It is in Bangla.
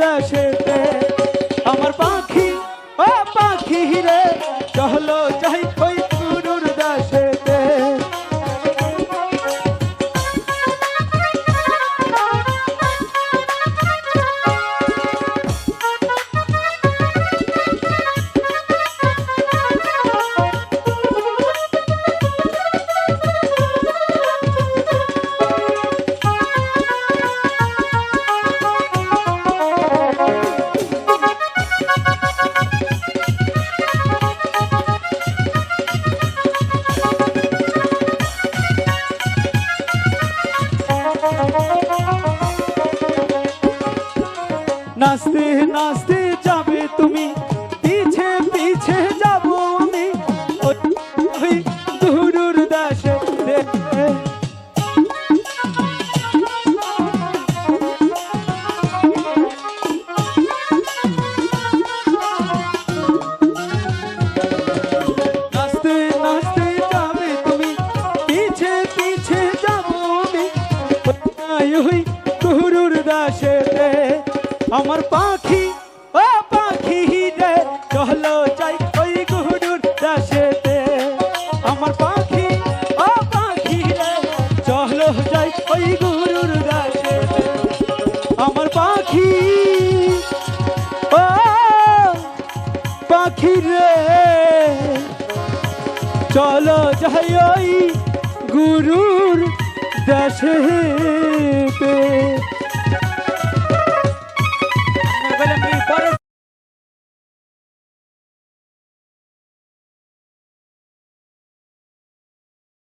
দেশেতে। আমার পাখি ও পাখি রে চহলো যাই নাচতে নাচতে যাবে তুমি। পিছে পিছে যাব আমি। ওই- গুরুর দাসে নাচতে নাচতে আমার পাখি, ও পাখি রে চহলো যাই ওই গুরুর দাসেতে। আমার পাখি, ও পাখি রে চহলো যাই ওই গুরুর দাসেতে। আমার পাখি, ও পাখি রে, চলো যাই ওই গুরুর দেশেতে